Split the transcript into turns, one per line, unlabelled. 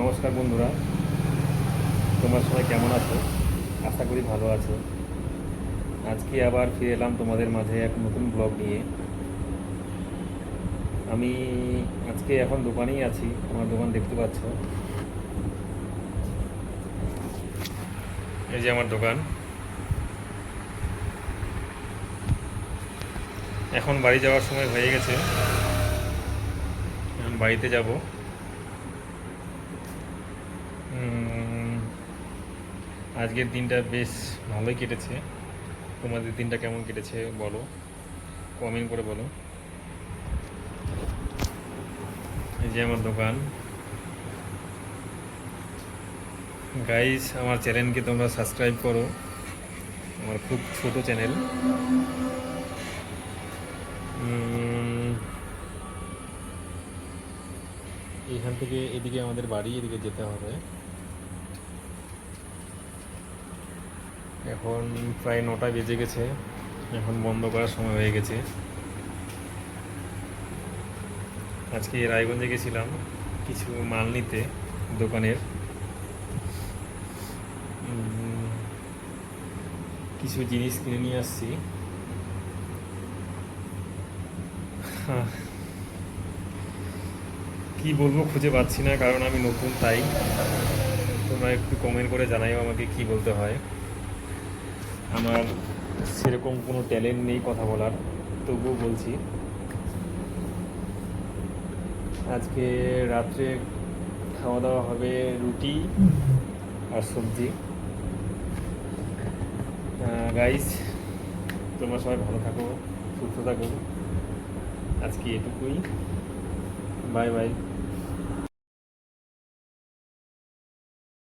নমস্কার বন্ধুরা। তোমরা সবাই কেমন আছো? আশা করি ভালো আছো। আজকে আবার ফিরে এলাম তোমাদের মাঝে এক নতুন ব্লগ নিয়ে। আমি আজকে এখন দোকানেই আছি, আমার দোকান দেখতে পাচ্ছ। এই যে আমার দোকান। এখন বাড়ি যাওয়ার সময় হয়ে গেছে। বাড়িতে যাব। আজকের দিনটা বেশ ভালোই কেটেছে। তোমাদের দিনটা কেমন কেটেছে বলো? কমেন্ট করে বলো। এই যে আমার দোকান। গাইস আমার চ্যানেলকে তোমরা সাবস্ক্রাইব করো। আমার খুব ছোট চ্যানেল এখান থেকে এদিকে আমাদের বাড়ি, এদিকে যেতে হবে। এখন প্রায় নটা বেজে গেছে। এখন বন্ধ করার সময় হয়ে গেছে। আজকে রায়গঞ্জে গেছিলাম কিছু মাল নিতে দোকানের। কিছু জিনিস কিনে নিয়ে আসছি। হ্যাঁ। কি বলব খুঁজে পাচ্ছি না কারণ আমি নতুন তাই। তোমরা একটু কমেন্ট করে জানাইও আমাকে কি বলতে হয়। আমার সেরকম কোনো ট্যালেন্ট নেই কথা বলার, তবুও বলছি। আজকে রাত্রে খাওয়া দাওয়া হবে রুটি আর সবজি। গাইস তোমরা সবাই ভালো থাকো, সুস্থ থাকো। আজকে এটুকুই। Bye bye